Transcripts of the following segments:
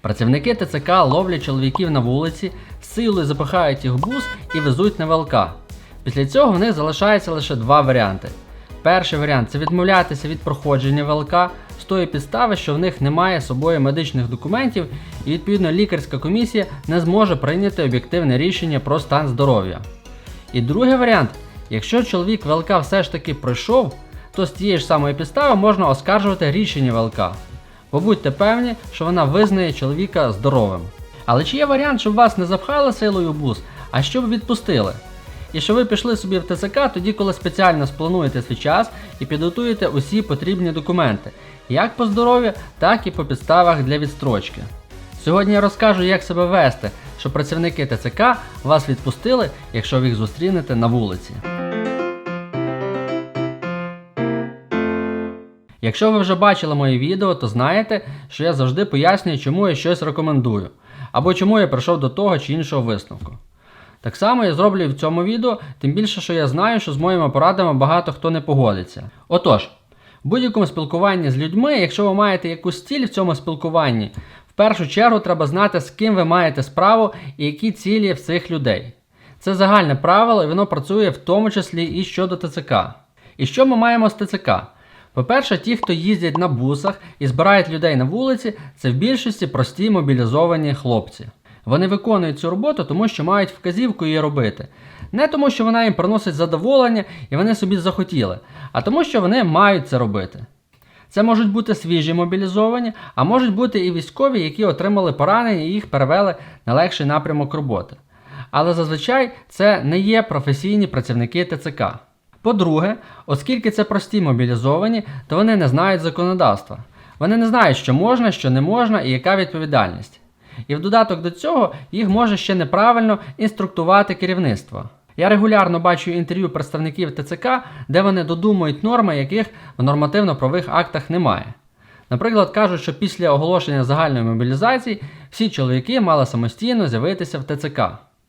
Працівники ТЦК ловлять чоловіків на вулиці, силою запихають їх в бус і везуть на ВЛК. Після цього в них залишається лише два варіанти. Перший варіант це відмовлятися від проходження ВЛК з тої підстави, що в них немає з собою медичних документів, і відповідно лікарська комісія не зможе прийняти об'єктивне рішення про стан здоров'я. І другий варіант, якщо чоловік ВЛК все ж таки пройшов, то з тієї ж самої підстави можна оскаржувати рішення ВЛК. Побудьте певні, що вона визнає чоловіка здоровим. Але чи є варіант, щоб вас не запхали силою в бус, а щоб відпустили? І що ви пішли собі в ТЦК тоді, коли спеціально сплануєте свій час і підготуєте усі потрібні документи, як по здоров'ю, так і по підставах для відстрочки. Сьогодні я розкажу, як себе вести, щоб працівники ТЦК вас відпустили, якщо ви їх зустрінете на вулиці. Якщо ви вже бачили моє відео, то знаєте, що я завжди пояснюю, чому я щось рекомендую, або чому я прийшов до того чи іншого висновку. Так само я зроблю і в цьому відео, тим більше, що я знаю, що з моїми порадами багато хто не погодиться. Отож, в будь-якому спілкуванні з людьми, якщо ви маєте якусь ціль в цьому спілкуванні, в першу чергу треба знати, з ким ви маєте справу і які цілі в цих людей. Це загальне правило, і воно працює в тому числі і щодо ТЦК. І що ми маємо з ТЦК? По-перше, ті, хто їздять на бусах і збирають людей на вулиці, це в більшості прості мобілізовані хлопці. Вони виконують цю роботу, тому що мають вказівку її робити. Не тому, що вона їм приносить задоволення і вони собі захотіли, а тому, що вони мають це робити. Це можуть бути свіжі мобілізовані, а можуть бути і військові, які отримали поранення і їх перевели на легший напрямок роботи. Але зазвичай це не є професійні працівники ТЦК. По-друге, оскільки це прості мобілізовані, то вони не знають законодавства. Вони не знають, що можна, що не можна і яка відповідальність. І в додаток до цього їх може ще неправильно інструктувати керівництво. Я регулярно бачу інтерв'ю представників ТЦК, де вони додумують норми, яких в нормативно-правових актах немає. Наприклад, кажуть, що після оголошення загальної мобілізації всі чоловіки мали самостійно з'явитися в ТЦК.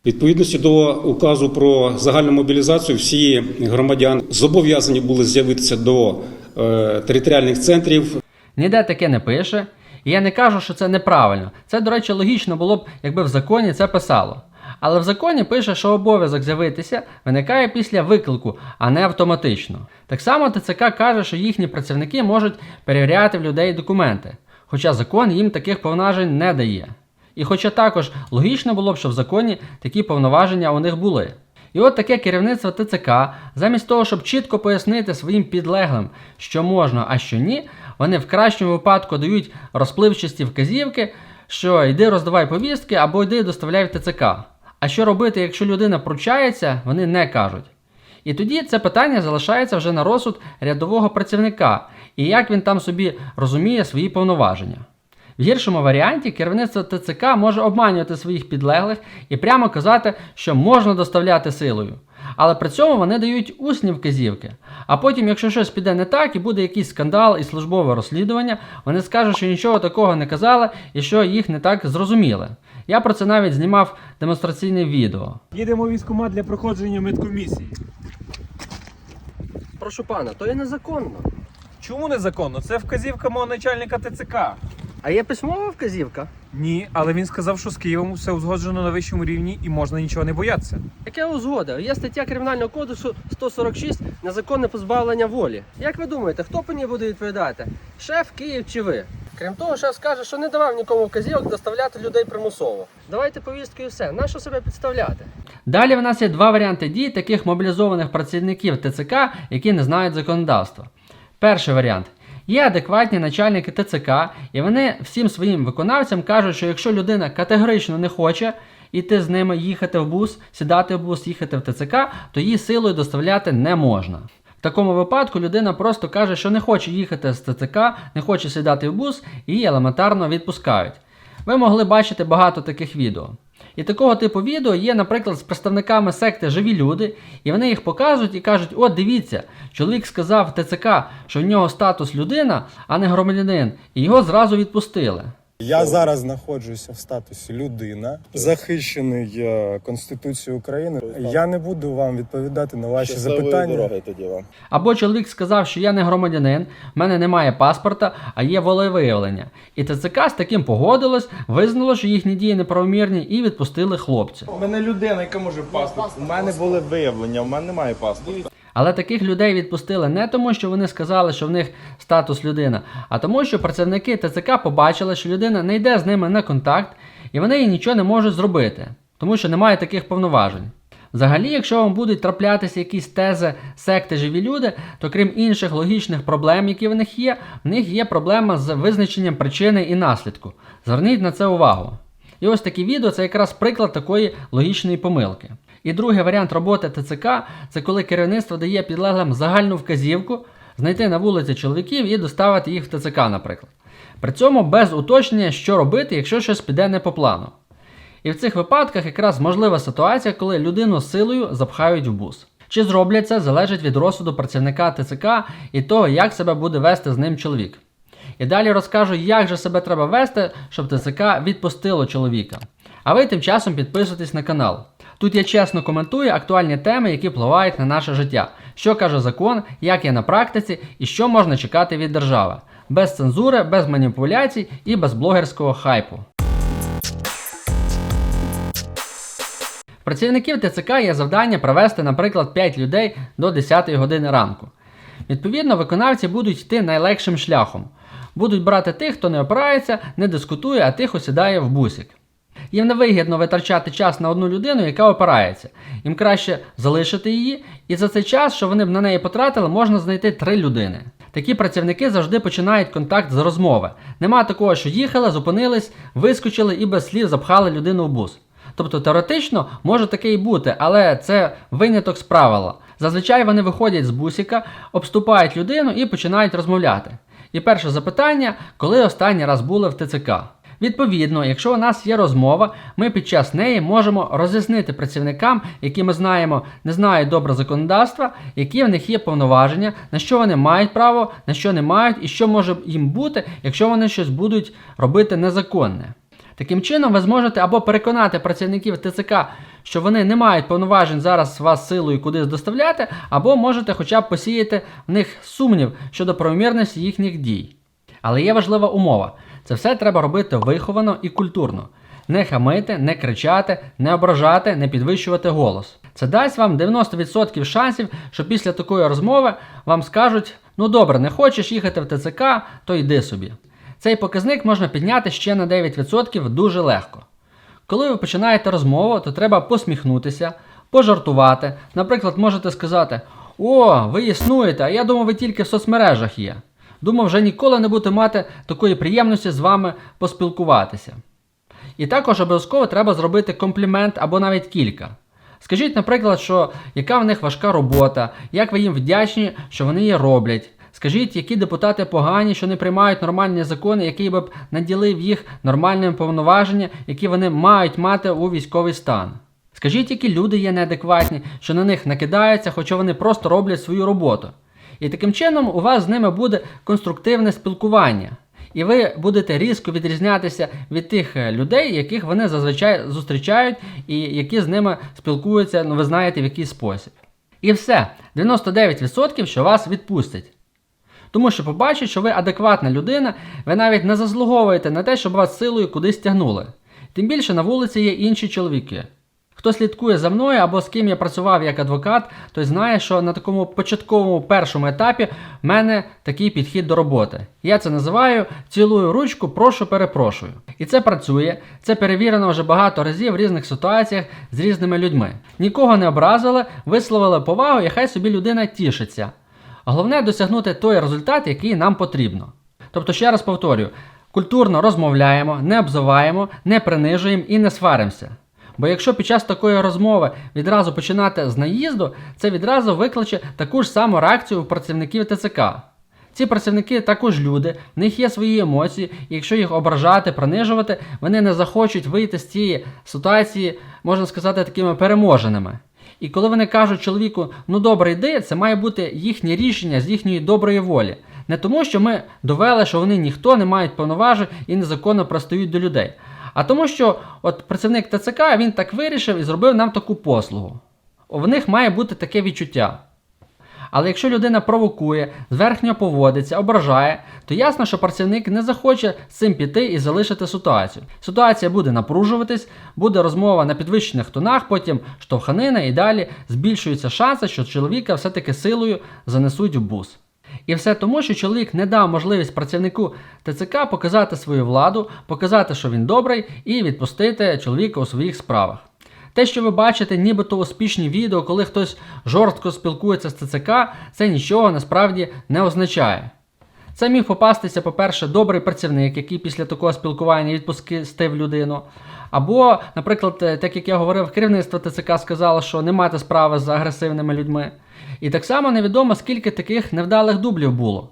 Відповідності до указу про загальну мобілізацію, всі громадяни зобов'язані були з'явитися до е, територіальних центрів Ніде таке не пише. І я не кажу, що це неправильно. Це, до речі, логічно було б, якби в законі це писало. Але в законі пише, що обов'язок з'явитися виникає після виклику, а не автоматично. Так само ТЦК каже, що їхні працівники можуть перевіряти в людей документи, хоча закон їм таких повноважень не дає. І хоча також логічно було б, що в законі такі повноваження у них були. І от таке керівництво ТЦК, замість того, щоб чітко пояснити своїм підлеглим, що можна, а що ні, вони в кращому випадку дають розпливчасті вказівки, що йди роздавай повістки або йди доставляй в ТЦК. А що робити, якщо людина пручається, вони не кажуть. І тоді це питання залишається вже на розсуд рядового працівника, і як він там собі розуміє свої повноваження. В гіршому варіанті керівництво ТЦК може обманювати своїх підлеглих і прямо казати, що можна доставляти силою. Але при цьому вони дають усні вказівки. А потім, якщо щось піде не так і буде якийсь скандал і службове розслідування, вони скажуть, що нічого такого не казали і що їх не так зрозуміли. Я про це навіть знімав демонстраційне відео. Їдемо в військкомат для проходження медкомісії. Прошу пана, то є незаконно. Чому незаконно? Це вказівка мого начальника ТЦК. А є письмова вказівка? Ні, але він сказав, що з Києвом все узгоджено на вищому рівні і можна нічого не боятися. Яке узгода? Є стаття Кримінального кодексу 146 незаконне позбавлення волі. Як ви думаєте, хто по ній буде відповідати? Шеф, Київ чи ви? Крім того, шеф скаже, що не давав нікому вказівок доставляти людей примусово. Давайте повістки і все. Нащо себе підставляти? Далі в нас є два варіанти дій таких мобілізованих працівників ТЦК, які не знають законодавства. Перший варіант. Є адекватні начальники ТЦК, і вони всім своїм виконавцям кажуть, що якщо людина категорично не хоче йти з ними, їхати в бус, сідати в бус, їхати в ТЦК, то її силою доставляти не можна. В такому випадку людина просто каже, що не хоче їхати з ТЦК, не хоче сідати в бус і її елементарно відпускають. Ви могли бачити багато таких відео. І такого типу відео є, наприклад, з представниками секти Живі люди, і вони їх показують і кажуть: от дивіться, чоловік сказав ТЦК, що в нього статус людина, а не громадянин, і його зразу відпустили. Я зараз знаходжуся в статусі людина, захищений е, Конституцією України. Я не буду вам відповідати на ваші Щасливої запитання. дороги тоді вам. Або чоловік сказав, що я не громадянин, в мене немає паспорта, а є волевиявлення. І ТЦК з таким погодилось, визнало, що їхні дії неправомірні, і відпустили хлопця. У мене людина, яка може паспорт. У мене були виявлення, у мене немає паспорта. Але таких людей відпустили не тому, що вони сказали, що в них статус людина, а тому, що працівники ТЦК побачили, що людина не йде з ними на контакт, і вони їй нічого не можуть зробити, тому що немає таких повноважень. Взагалі, якщо вам будуть траплятися якісь тези секти живі люди, то крім інших логічних проблем, які в них є, в них є проблема з визначенням причини і наслідку. Зверніть на це увагу. І ось такі відео це якраз приклад такої логічної помилки. І другий варіант роботи ТЦК це коли керівництво дає підлеглим загальну вказівку знайти на вулиці чоловіків і доставити їх в ТЦК, наприклад. При цьому без уточнення, що робити, якщо щось піде не по плану. І в цих випадках якраз можлива ситуація, коли людину силою запхають в бус. Чи зроблять це, залежить від розсуду працівника ТЦК і того, як себе буде вести з ним чоловік. І далі розкажу, як же себе треба вести, щоб ТЦК відпустило чоловіка. А ви тим часом підписуйтесь на канал. Тут я чесно коментую актуальні теми, які впливають на наше життя, що каже закон, як є на практиці і що можна чекати від держави. Без цензури, без маніпуляцій і без блогерського хайпу. Працівників ТЦК є завдання провести, наприклад, 5 людей до 10 години ранку. Відповідно, виконавці будуть йти найлегшим шляхом. Будуть брати тих, хто не опирається, не дискутує, а тихо сідає в бусик. Їм не вигідно витрачати час на одну людину, яка опирається. Їм краще залишити її, і за цей час, що вони б на неї потратили, можна знайти три людини. Такі працівники завжди починають контакт з розмови. Нема такого, що їхали, зупинились, вискочили і без слів запхали людину в бус. Тобто теоретично може таке і бути, але це виняток з правила. Зазвичай вони виходять з бусика, обступають людину і починають розмовляти. І перше запитання, коли останній раз були в ТЦК. Відповідно, якщо у нас є розмова, ми під час неї можемо роз'яснити працівникам, які ми знаємо, не знають добре законодавства, які в них є повноваження, на що вони мають право, на що не мають, і що може їм бути, якщо вони щось будуть робити незаконне. Таким чином, ви зможете або переконати працівників ТЦК, що вони не мають повноважень зараз вас силою кудись доставляти, або можете хоча б посіяти в них сумнів щодо правомірності їхніх дій. Але є важлива умова: це все треба робити виховано і культурно. Не хамити, не кричати, не ображати, не підвищувати голос. Це дасть вам 90% шансів, що після такої розмови вам скажуть: ну добре, не хочеш їхати в ТЦК, то йди собі. Цей показник можна підняти ще на 9% дуже легко. Коли ви починаєте розмову, то треба посміхнутися, пожартувати. Наприклад, можете сказати: О, ви існуєте, а я думав, ви тільки в соцмережах є. Думав, вже ніколи не буду мати такої приємності з вами поспілкуватися. І також обов'язково треба зробити комплімент або навіть кілька. Скажіть, наприклад, що яка в них важка робота, як ви їм вдячні, що вони її роблять. Скажіть, які депутати погані, що не приймають нормальні закони, які б наділив їх нормальними повноваженнями, які вони мають мати у військовий стан. Скажіть, які люди є неадекватні, що на них накидаються, хоча вони просто роблять свою роботу. І таким чином у вас з ними буде конструктивне спілкування. І ви будете різко відрізнятися від тих е, людей, яких вони зазвичай зустрічають, і які з ними спілкуються, ну ви знаєте, в який спосіб. І все, 99% що вас відпустять. Тому що побачать, що ви адекватна людина, ви навіть не заслуговуєте на те, щоб вас силою кудись тягнули. Тим більше на вулиці є інші чоловіки. Хто слідкує за мною або з ким я працював як адвокат, той знає, що на такому початковому першому етапі в мене такий підхід до роботи. Я це називаю цілую ручку, прошу, перепрошую. І це працює, це перевірено вже багато разів в різних ситуаціях з різними людьми. Нікого не образили, висловили повагу, і хай собі людина тішиться. Головне досягнути той результат, який нам потрібно. Тобто, ще раз повторюю, культурно розмовляємо, не обзиваємо, не принижуємо і не сваримося. Бо якщо під час такої розмови відразу починати з наїзду, це відразу викличе таку ж саму реакцію у працівників ТЦК. Ці працівники також люди, в них є свої емоції, і якщо їх ображати, принижувати, вони не захочуть вийти з цієї ситуації, можна сказати, такими переможеними. І коли вони кажуть чоловіку, ну добре, йди, це має бути їхнє рішення з їхньої доброї волі. Не тому, що ми довели, що вони ніхто не мають повноважень і незаконно пристають до людей. А тому, що от працівник ТЦК він так вирішив і зробив нам таку послугу. В них має бути таке відчуття. Але якщо людина провокує, зверхньо поводиться, ображає, то ясно, що працівник не захоче з цим піти і залишити ситуацію. Ситуація буде напружуватись, буде розмова на підвищених тонах, потім штовханина і далі збільшуються шанси, що чоловіка все-таки силою занесуть в бус. І все тому, що чоловік не дав можливість працівнику ТЦК показати свою владу, показати, що він добрий, і відпустити чоловіка у своїх справах. Те, що ви бачите, нібито успішні відео, коли хтось жорстко спілкується з ТЦК, це нічого насправді не означає. Це міг попастися, по-перше, добрий працівник, який після такого спілкування відпустив людину. Або, наприклад, е, так як я говорив, керівництво ТЦК сказало, що не мати справи з агресивними людьми. І так само невідомо, скільки таких невдалих дублів було.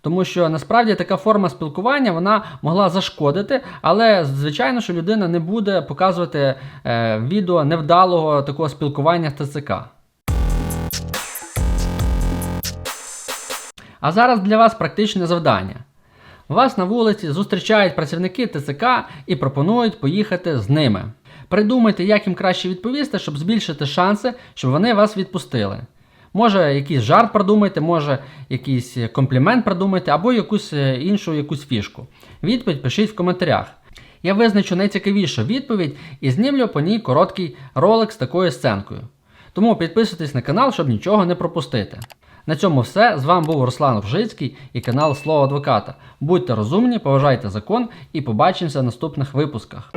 Тому що насправді така форма спілкування вона могла зашкодити, але звичайно, що людина не буде показувати е, відео невдалого такого спілкування з ТЦК. А зараз для вас практичне завдання. Вас на вулиці зустрічають працівники ТЦК і пропонують поїхати з ними. Придумайте, як їм краще відповісти, щоб збільшити шанси, щоб вони вас відпустили. Може, якийсь жарт придумайте, може якийсь комплімент придумайте, або якусь е, іншу якусь фішку. Відповідь пишіть в коментарях. Я визначу найцікавішу відповідь і знімлю по ній короткий ролик з такою сценкою. Тому підписуйтесь на канал, щоб нічого не пропустити. На цьому все. З вами був Руслан Ружицький і канал Слово Адвоката. Будьте розумні, поважайте закон і побачимося в наступних випусках.